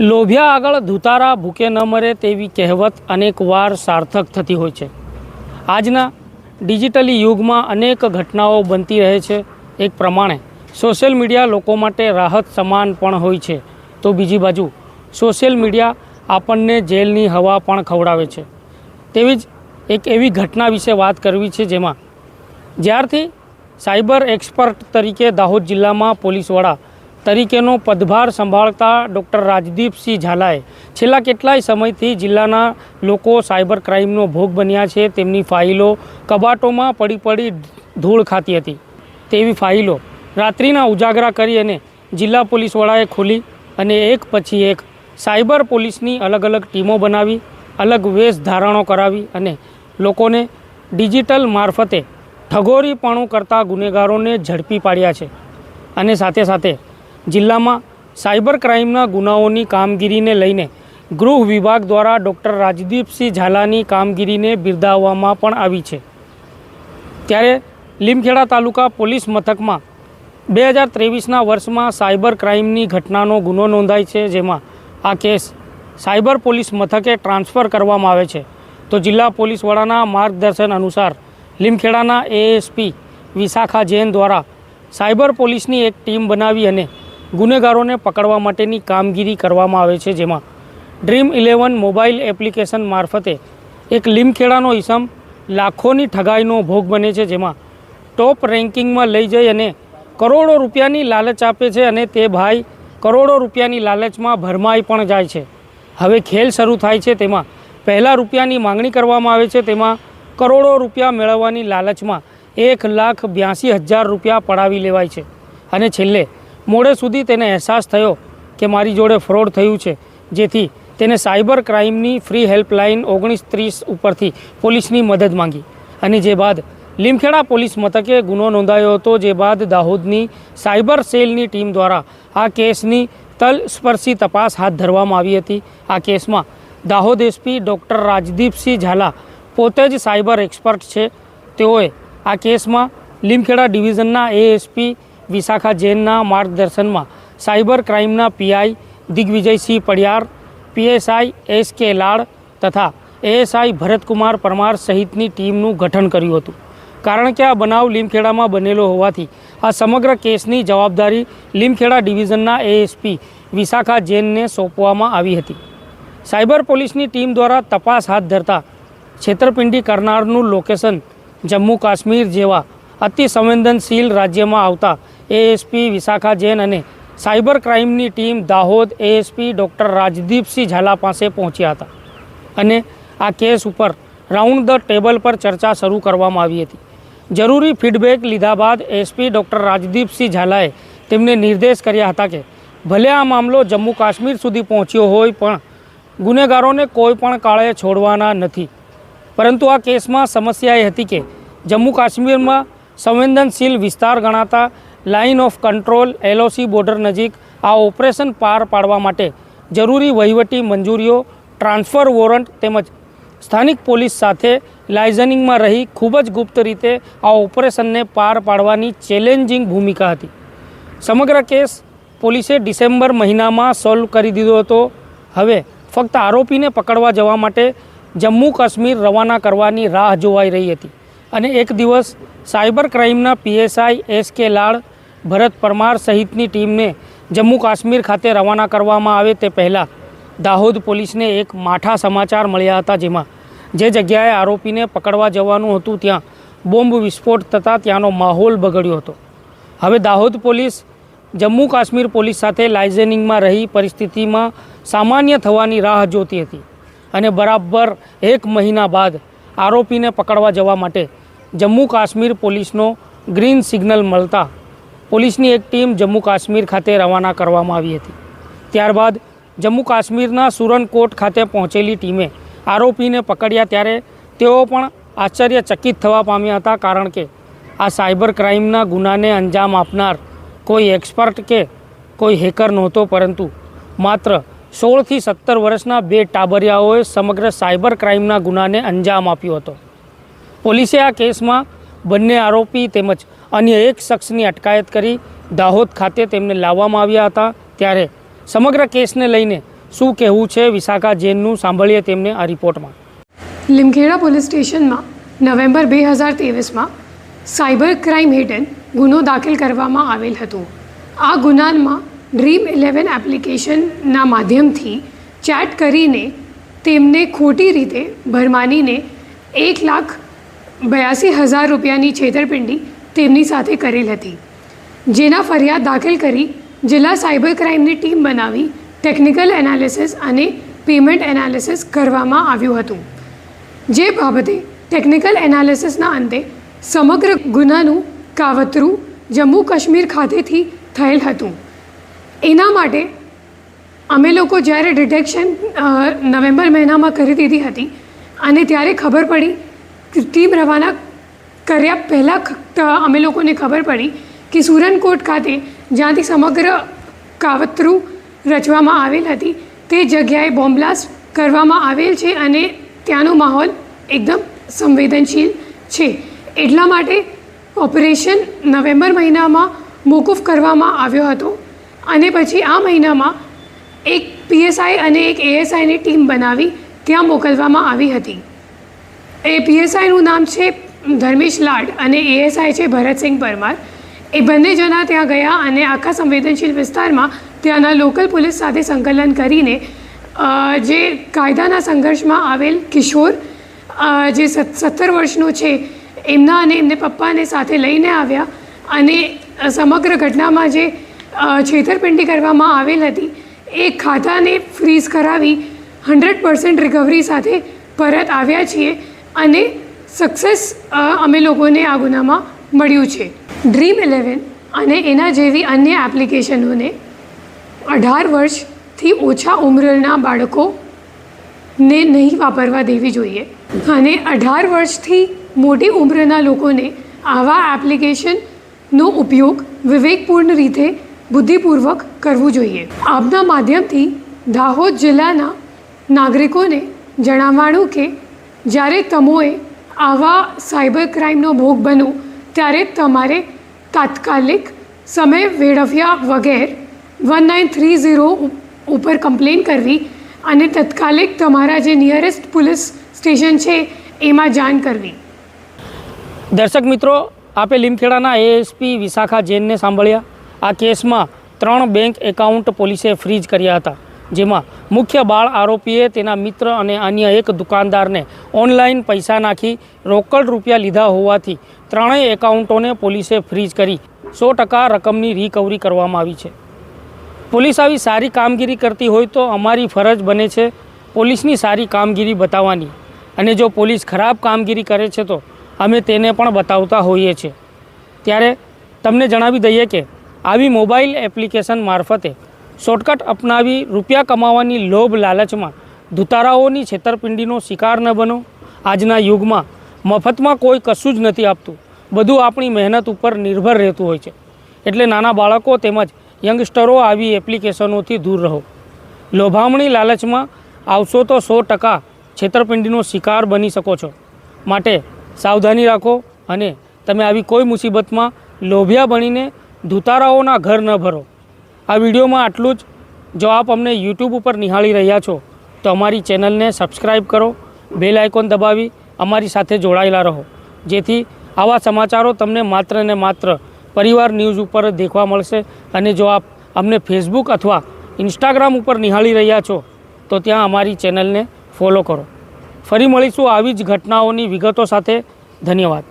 લોભિયા આગળ ધુતારા ભૂકે ન મરે તેવી કહેવત અનેકવાર સાર્થક થતી હોય છે. આજના ડિજિટલી યુગમાં અનેક ઘટનાઓ બનતી રહે છે. એક પ્રમાણે, સોશિયલ મીડિયા લોકો માટે રાહત સમાન પણ હોય છે. તો બીજી બાજુ, સોશિયલ મીડિયા આપણને જેલની હવા પણ ખવડાવે છે. તેવી જ એક એવી ઘટના વિશે વાત કરવી છે જેમાં જ્યારથી સાયબર એક્સપર્ટ તરીકે દાહોદ જિલ્લામાં પોલીસ વડા તરીકેનો પદભાર સંભાળતા ડૉક્ટર રાજદીપસિંહ ઝાલાએ છેલ્લા કેટલાય સમયથી જિલ્લાના લોકો સાયબર ક્રાઇમનો ભોગ બન્યા છે. તેમની ફાઇલો કબાટોમાં પડી પડી ધૂળ ખાતી હતી. તેવી ફાઇલો રાત્રિના ઉજાગરા કરી અને જિલ્લા પોલીસ વડાએ ખોલી અને એક પછી એક સાયબર પોલીસની અલગ અલગ ટીમો બનાવી, અલગ વેશ ધારણો કરાવી અને લોકોને ડિજિટલ મારફતે ઠગોરીપણું કરતા ગુનેગારોને ઝડપી પાડ્યા છે. અને સાથે સાથે જિલ્લામાં સાયબર ક્રાઇમના ગુનાઓની કામગીરીને લઈને ગૃહ વિભાગ દ્વારા ડૉક્ટર રાજદીપસિંહ ઝાલાની કામગીરીને બિરદાવવામાં પણ આવી છે. ત્યારે લીમખેડા તાલુકા પોલીસ મથકમાં બે હજાર ત્રેવીસના વર્ષમાં સાયબર ક્રાઇમની ઘટનાનો ગુનો નોંધાય છે, જેમાં આ કેસ સાયબર પોલીસ મથકે ટ્રાન્સફર કરવામાં આવે છે. તો જિલ્લા પોલીસ વડાના માર્ગદર્શન અનુસાર લીમખેડાના એએસપી વિશાખા જૈન દ્વારા સાયબર પોલીસની એક ટીમ બનાવી અને ગુનેગારોને પકડવા માટેની કામગીરી કરવામાં આવે છે, જેમાં ડ્રીમ ઇલેવન મોબાઈલ એપ્લિકેશન મારફતે એક લીમખેડાનો ઈસમ લાખોની ઠગાઈનો ભોગ બને છે, જેમાં ટોપ રેન્કિંગમાં લઈ જઈ અને કરોડો રૂપિયાની લાલચ આપે છે અને તે ભાઈ કરોડો રૂપિયાની લાલચમાં ભરમાઈ પણ જાય છે. હવે ખેલ શરૂ થાય છે, તેમાં પહેલાં રૂપિયાની માંગણી કરવામાં આવે છે, તેમાં કરોડો રૂપિયા મેળવવાની લાલચમાં એક લાખ બ્યાસી હજાર રૂપિયા પડાવી લેવાય છે. અને છેલ્લે મોડે સુધી તેને અહેસાસ થયો કે મારી જોડે ફ્રોડ થયું છે, જેથી તેને સાયબર ક્રાઇમની ફ્રી હેલ્પલાઇન ઓગણીસ ત્રીસ ઉપરથી પોલીસની મદદ માંગી. અને જે બાદ લીમખેડા પોલીસ મથકે ગુનો નોંધાયો હતો, જે બાદ દાહોદની સાયબર સેલની ટીમ દ્વારા આ કેસની તલસ્પર્શી તપાસ હાથ ધરવામાં આવી હતી. આ કેસમાં દાહોદ એસપી ડૉક્ટર રાજદીપસિંહ ઝાલા પોતે જ સાયબર એક્સપર્ટ છે. તેઓએ આ કેસમાં લીમખેડા ડિવિઝનના એએસપી વિશાખા જૈનના માર્ગદર્શનમાં cyber ક્રાઇમના PI Digvijaysinh Padiyar, PSI S K Lad તથા એએસઆઈ ભરતકુમાર પરમાર સહિતની ટીમનું ગઠન કર્યું હતું. કારણ કે આ બનાવ લીમખેડામાં બનેલો હોવાથી આ સમગ્ર કેસની જવાબદારી લીમખેડા ડિવિઝનના એએસપી વિશાખા જૈનને સોંપવામાં આવી હતી. સાયબર પોલીસની ટીમ દ્વારા તપાસ હાથ ધરતા છેતરપિંડી કરનારનું લોકેશન જમ્મુ કાશ્મીર જેવા અતિ સંવેદનશીલ રાજ્યમાં આવતા એએસપી વિશાખા જૈન અને cyber ક્રાઇમની team Dahod ASP doctor Rajdeepsinh Zala પાસે પહોંચ્યા હતા. અને આ કેસ ઉપર રાઉન્ડ ધ ટેબલ પર ચર્ચા શરૂ કરવામાં આવી હતી. જરૂરી ફીડબેક લીધા બાદ એસપી ડૉક્ટર રાજદીપસિંહ ઝાલાએ તેમને નિર્દેશ કર્યા હતા કે ભલે આ મામલો જમ્મુ કાશ્મીર સુધી પહોંચ્યો હોય પણ ગુનેગારોને કોઈ પણ કાળે છોડવાના નથી. પરંતુ આ કેસમાં સમસ્યા એ હતી કે જમ્મુ કાશ્મીરમાં સંવેદનશીલ વિસ્તાર ગણાતા line of control LOC border નજીક આ ઓપરેશન પાર પાડવા માટે જરૂરી વહીવટી મંજૂરીઓ, ટ્રાન્સફર વોરંટ તેમજ સ્થાનિક પોલીસ સાથે લાઇઝનિંગમાં રહી ખૂબ જ ગુપ્ત રીતે આ ઓપરેશનને પાર પાડવાની ચેલેન્જિંગ ભૂમિકા હતી. સમગ્ર કેસ પોલીસે ડિસેમ્બર મહિનામાં સોલ્વ કરી દીધો હતો. હવે ફક્ત આરોપીને પકડવા જવા માટે જમ્મુ કાશ્મીર રવાના કરવાની રાહ જોવાઈ રહી હતી અને એક દિવસ સાયબર ક્રાઇમના પીએસઆઈ એસ કે લાડ ભરત પરમાર સહિતની ટીમને જમ્મુ કાશ્મીર ખાતે રવાના કરવામાં આવે તે પહેલાં દાહોદ પોલીસને એક માઠા સમાચાર મળ્યા હતા જેમાં જે જગ્યાએ આરોપીને પકડવા જવાનું હતું ત્યાં બોમ્બ વિસ્ફોટ થતાં ત્યાંનો માહોલ બગડ્યો હતો. હવે દાહોદ પોલીસ જમ્મુ કાશ્મીર પોલીસ સાથે લાઇઝનિંગમાં રહી પરિસ્થિતિમાં સામાન્ય થવાની રાહ જોતી હતી અને બરાબર એક મહિના બાદ આરોપીને પકડવા જવા માટે જમ્મુ કાશ્મીર પોલીસનો ગ્રીન સિગ્નલ મળતા પોલીસની એક ટીમ જમ્મુ કાશ્મીર ખાતે રવાના કરવામાં આવી હતી. ત્યારબાદ જમ્મુ કાશ્મીરના સુરનકોટ ખાતે પહોંચેલી ટીમે આરોપીને પકડ્યા ત્યારે તેઓ પણ આશ્ચર્યચકિત થવા પામ્યા હતા કારણ કે આ સાયબર ક્રાઇમના ગુનાને અંજામ આપનાર કોઈ એક્સપર્ટ કે કોઈ હેકર નહોતો, પરંતુ માત્ર સોળથી સત્તર વર્ષના બે ટાબરિયાઓએ સમગ્ર સાયબર ક્રાઇમના ગુનાને અંજામ આપ્યો હતો. પોલીસે આ કેસમાં બંને આરોપી તેમજ અન્ય એક શખ્સની અટકાયત કરી દાહોદ ખાતે તેમને લાવવામાં આવ્યા હતા. ત્યારે સમગ્ર કેસને લઈને શું કહેવું છે વિશાખા જૈનનું સાંભળીએ તેમને આ રિપોર્ટમાં. લીમખેડા પોલીસ સ્ટેશનમાં નવેમ્બર બે હજાર ત્રેવીસમાં સાયબર ક્રાઇમ હેઠળ ગુનો દાખલ કરવામાં આવેલ હતો. આ ગુનામાં ડ્રીમ ઇલેવન એપ્લિકેશનના માધ્યમથી ચેટ કરીને તેમને ખોટી રીતે ભરમાનીને એક લાખ બ્યાસી હજાર રૂપિયાની છેતરપિંડી તેમની સાથે કરેલ હતી. જેના ફરિયાદ દાખલ કરી જિલ્લા સાયબર ક્રાઇમની ટીમ બનાવી ટેકનિકલ એનાલિસિસ અને પેમેન્ટ એનાલિસિસ કરવામાં આવ્યું હતું. જે બાબતે ટેકનિકલ એનાલિસિસના અંતે સમગ્ર ગુનાનું કાવતરું જમ્મુ કાશ્મીર ખાતેથી થયેલ હતું. એના માટે અમે લોકો જ્યારે ડિટેક્શન નવેમ્બર મહિનામાં કરી દીધી હતી અને ત્યારે ખબર પડી ટીમ રવાના કર્યા પહેલાં અમે લોકોને ખબર પડી કે સુરનકોટ ખાતે જ્યાંથી સમગ્ર કાવતરું રચવામાં આવેલ હતી, તે જગ્યાએ બોમ્બલાસ્ટ કરવામાં આવેલ છે અને ત્યાંનો માહોલ એકદમ સંવેદનશીલ છે. એટલા માટે ઓપરેશન નવેમ્બર મહિનામાં મોકૂફ કરવામાં આવ્યો હતો અને પછી આ મહિનામાં એક પીએસઆઈ અને એક એએસઆઈની ટીમ બનાવી ત્યાં મોકલવામાં આવી હતી. એ પીએસઆઈનું નામ છે ધર્મેશ લાડ અને એએસઆઈ છે ભરતસિંહ પરમાર. એ બંને જણા ત્યાં ગયા અને આખા સંવેદનશીલ વિસ્તારમાં ત્યાંના લોકલ પોલીસ સાથે સંકલન કરીને જે કાયદાના સંઘર્ષમાં આવેલ કિશોર જે સત- સત્તર વર્ષનો છે, એમના અને એમને પપ્પાને સાથે લઈને આવ્યા અને સમગ્ર ઘટનામાં જે છેતરપિંડી કરવામાં આવેલ હતી, એ ખાતાને ફ્રીઝ કરાવી હંડ્રેડ પર્સન્ટ રિકવરી સાથે પરત આવ્યા છીએ. અને સક્સેસ અમે લોકોને આ ગુનામાં મળ્યું છે. ડ્રીમ ઇલેવન અને એના જેવી અન્ય એપ્લિકેશનોને અઢાર વર્ષથી ઓછા ઉંમરના બાળકોને નહીં વાપરવા દેવી જોઈએ. અને અઢાર વર્ષથી મોટી ઉંમરના લોકોને આવા એપ્લિકેશનનો ઉપયોગ વિવેકપૂર્ણ રીતે બુદ્ધિપૂર્વક કરવું જોઈએ. આપના માધ્યમથી દાહોદ જિલ્લાના નાગરિકોને જણાવવાનું કે જ્યારે તમોએ આવા સાયબર ક્રાઇમનો ભોગ બનો ત્યારે તમારે તાત્કાલિક સમય વેડવ્યા વગેર વન નાઇન થ્રી ઝીરો ઉપર કમ્પ્લેન કરવી અને તત્કાલિક તમારા જે નિયરેસ્ટ પોલીસ સ્ટેશન છે, એમાં જાણ કરવી. દર્શક મિત્રો, આપે લીમખેડાના એએસપી વિશાખા જૈનને સાંભળ્યા. આ કેસમાં ત્રણ બેંક એકાઉન્ટ પોલીસે ફ્રીજ કર્યા હતા. જેમાં મુખ્ય બાળ આરોપીએ તેના મિત્ર અને અન્ય એક દુકાનદારને ઓનલાઈન પૈસા નાખી રોકડ રૂપિયા લીધા હોવાથી ત્રણેય એકાઉન્ટોને પોલીસે ફ્રીઝ કરી સો ટકા રકમની રિકવરી કરવામાં આવી છે. પોલીસ આવી સારી કામગીરી કરતી હોય તો અમારી ફરજ બને છે પોલીસની સારી કામગીરી બતાવવાની. અને જો પોલીસ ખરાબ કામગીરી કરે છે તો અમે તેને પણ બતાવતા હોઈએ છીએ. ત્યારે તમને જણાવી દઈએ કે આવી મોબાઈલ એપ્લિકેશન મારફતે શોર્ટકટ અપનાવી રૂપિયા કમાવાની લોભ લાલચમાં ધુતારાઓની છેતરપિંડીનો શિકાર ન બનો. આજના યુગમાં મફતમાં કોઈ કશું જ નથી આપતું. બધું આપણી મહેનત ઉપર નિર્ભર રહેતું હોય છે. એટલે નાના બાળકો તેમજ યંગસ્ટરો આવી એપ્લિકેશનોથી દૂર રહો. લોભામણી લાલચમાં આવશો તો સો ટકા છેતરપિંડીનો શિકાર બની શકો છો. માટે સાવધાની રાખો અને તમે આવી કોઈ મુસીબતમાં લોભિયા બનીને ધુતારાઓના ઘર ન ભરો. આ વિડીયોમાં આટલું જ. જો આપ અમને યુટ્યુબ ઉપર નિહાળી રહ્યા છો, તો અમારી ચેનલને સબસ્ક્રાઈબ કરો બેલ આઇકોન દબાવી અમારી સાથે જોડાયેલા રહો. જેથી આવા સમાચારો તમને માત્ર ને માત્ર પરિવાર ન્યૂઝ ઉપર દેખવા મળશે. અને જો આપ અમને ફેસબુક અથવા ઇન્સ્ટાગ્રામ ઉપર નિહાળી રહ્યા છો, તો ત્યાં અમારી ચેનલને ફોલો કરો. ફરી મળીશું આવી જ ઘટનાઓની વિગતો સાથે. ધન્યવાદ.